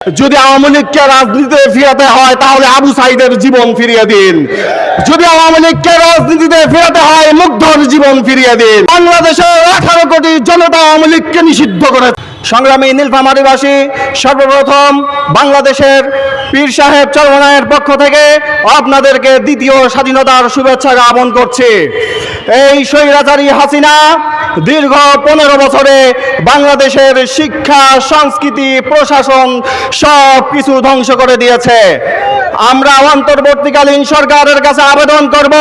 যদি আওয়ামী লীগকে রাজনীতিতে ফিরাতে হয়, তাহলে আবু সাইদের জীবন ফিরিয়ে দিন। যদি আওয়ামী লীগকে রাজনীতিতে ফিরাতে হয়, মুগ্ধর জীবন ফিরিয়ে দিন। বাংলাদেশের আঠারো কোটি জনতা আওয়ামী লীগকে নিষিদ্ধ করে সংগ্রামী নীলফামারীবাসী সর্বপ্রথম বাংলাদেশের পীর সাহেব চরমনায়ের পক্ষ থেকে আপনাদেরকে দ্বিতীয় স্বাধীনতার শুভেচ্ছা জ্ঞাপন করছি। এই স্বৈরাচারী হাসিনা দীর্ঘ পনেরো বছরে বাংলাদেশের শিক্ষা, সংস্কৃতি, প্রশাসন সব কিছু ধ্বংস করে দিয়েছে। আমরা অন্তর্বর্তীকালীন সরকারের কাছে আবেদন করব।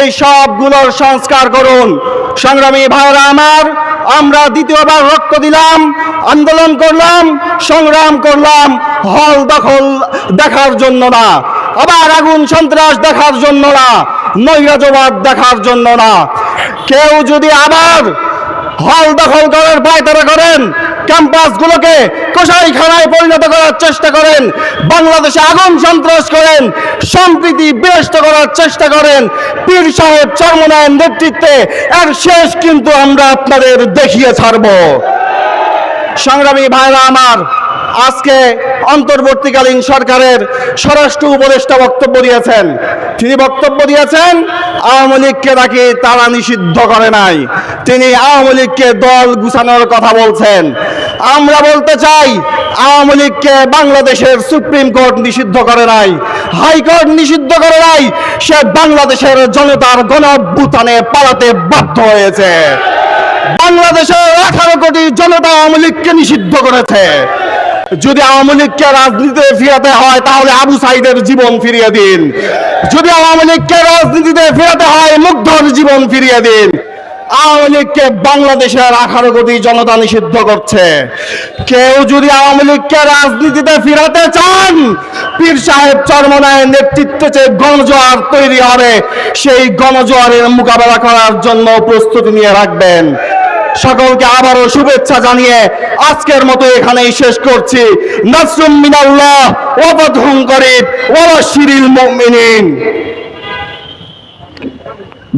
এই সবগুলোর সংস্কার করুন। সংগ্রামী ভাইরা আমার, আমরা দ্বিতীয়বার রক্ত দিলাম, আন্দোলন করলাম, সংগ্রাম করলাম, হল দখল দেখার জন্য না। আবার আগুন সন্ত্রাস দেখার জন্য না নৈরাজবাদ দেখার জন্য না। কেউ যদি আবার হল দখল করার পায়তারা করেন ক্যাম্পাসগুলোকে কোষাইখানায় পরিণত করার চেষ্টা করেন, বাংলাদেশে আগুন সন্ত্রাস করেন, সম্প্রীতি বিনষ্ট করার চেষ্টা করেন, পীর সাহেব চর্মনায়ন নেতৃত্বে এর শেষ কিন্তু আমরা আপনাদের দেখিয়ে ছাড়ব। সংগ্রামী ভাইরা আমার আজকে অন্তর্বর্তীকালীন সরকারের স্বরাষ্ট্র উপদেষ্টা বক্তব্য দিয়েছেন। তিনি বক্তব্য দিয়েছেন, আওয়ামী লীগকে নাকি তারা নিষিদ্ধ করে নাই। তিনি আওয়ামী লীগকে দল গুছানোর কথা বলছেন। আমরা বলতে চাই, আওয়ামী লীগকে বাংলাদেশের সুপ্রিম কোর্ট নিষিদ্ধ করে নাই। হাইকোর্ট নিষিদ্ধ করে নাই, সে বাংলাদেশের জনতার গণ অভ্যুত্থানে পালাতে বাধ্য হয়েছে। বাংলাদেশের আঠারো কোটি জনতা আওয়ামী লীগকে নিষিদ্ধ করেছে। যদি আওয়ামী লীগকে রাজনীতিতে ফিরাতে হয়, তাহলে আবু সাইদের জীবন ফিরিয়ে দিন। যদি আওয়ামী লীগকে রাজনীতিতে ফিরাতে হয়, মুগ্ধর জীবন ফিরিয়ে দিন। আওয়ামী লীগকে বাংলাদেশের আঠারো কোটি জনতা নিষিদ্ধ করছে। কেউ যদি আওয়ামী লীগকে রাজনীতিতে ফিরাতে চান, পীর সাহেব চরমনায়ের নেতৃত্বে যে গণজোয়ার তৈরি হবে, সেই গণজোয়ারের মোকাবেলা করার জন্য প্রস্তুতি নিয়ে রাখবেন। সকলকে আবারও শুভেচ্ছা জানিয়ে আজকের মতো এখানেই শেষ করছি। নাসরুম মিনাল্লাহ ওয়াফাতহুম করিব ওয়া শিরিল মুমিনিন।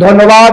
ধন্যবাদ।